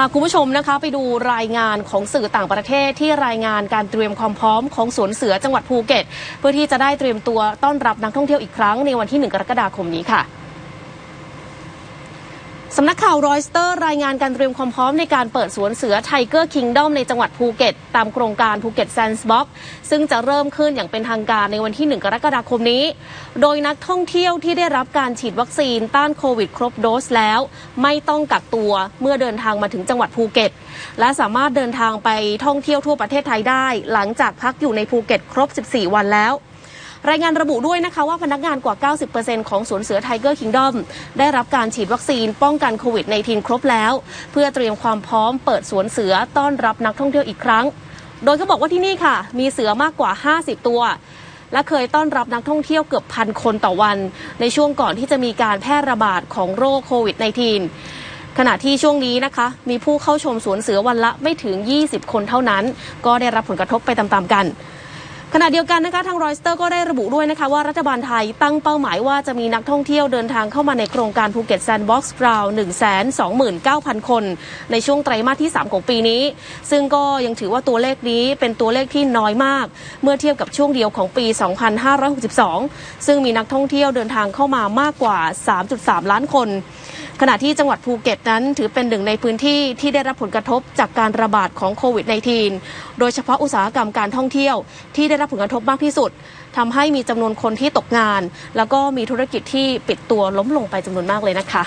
พาคุณผู้ชมนะคะไปดูรายงานของสื่อต่างประเทศที่รายงานการเตรียมความพร้อมของสวนเสือจังหวัดภูเก็ต เพื่อที่จะได้เตรียมตัวต้อนรับนักท่องเที่ยวอีกครั้งในวันที่ 1 กรกฎาคมนี้ค่ะ สำนักข่าวรอยสเตอร์รายงานการเตรียมความพร้อมในการเปิดสวนเสือไทเกอร์คิงดอมในจังหวัดภูเก็ต ตามโครงการภูเก็ตแซนด์บ็อกซึ่งจะเริ่มขึ้นอย่างเป็นทางการในวันที่ 1 กรกฎาคมนี้ โดยนักท่องเที่ยวที่ได้รับการฉีดวัคซีนต้านโควิดครบโดสแล้ว ไม่ต้องกักตัวเมื่อเดินทางมาถึงจังหวัดภูเก็ต และสามารถเดินทางไปท่องเที่ยวทั่วประเทศไทยได้ หลังจากพักอยู่ในภูเก็ตครบ 14 วันแล้ว รายงานระบุด้วยนะคะว่าพนักงานกว่า 90%ของสวนเสือไทเกอร์คิงดอมได้รับการฉีดวัคซีนป้องกันโควิด -19 ครบแล้ว เพื่อเตรียมความพร้อมเปิดสวนเสือต้อนรับนักท่องเที่ยวอีกครั้ง โดยเขาบอกว่าที่นี่ค่ะ มีเสือมากกว่า 50 ตัวและเคยต้อนรับนักท่องเที่ยวเกือบพันคนต่อวัน ในช่วงก่อนที่จะมีการแพร่ระบาดของโรคโควิด -19 ขณะที่ช่วงนี้นะคะ มีผู้เข้าชมสวนเสือวันละไม่ถึง 20 คนเท่านั้น ก็ได้รับผลกระทบไปตามๆกัน ขณะเดียวกันนะคะทางรอยสเตอร์ก็ได้ระบุด้วยนะคะว่ารัฐบาลไทยตั้งเป้าหมายว่าจะมีนักท่องเที่ยวเดินทางเข้ามาในโครงการภูเก็ตแซนด์บ็อกซ์ราว1 2 9 0 0 0 คน ในช่วงไตรมาสที่ 3 ของปีนี้ ซึ่งก็ยังถือว่าตัวเลขนี้เป็นตัวเลขที่น้อยมาก เมื่อเทียบกับช่วงเดียวของปี 2562 ซึ่งมีนักท่องเที่ยวเดินทางเข้ามามากกว่า 3.3 ล้านคน ขณะที่จังหวัดภูเก็ตนั้น ถือเป็นหนึ่งในพื้นที่ที่ได้รับผลกระทบจากการระบาดของโควิด -19 โดยเฉพาะอุตสาหกรรมการท่องเที่ยว ที่ได้รับผลกระทบมากที่สุดทำให้มีจำนวนคนที่ตกงาน แล้วก็มีธุรกิจที่ปิดตัวล้มลงไปจำนวนมากเลยนะคะ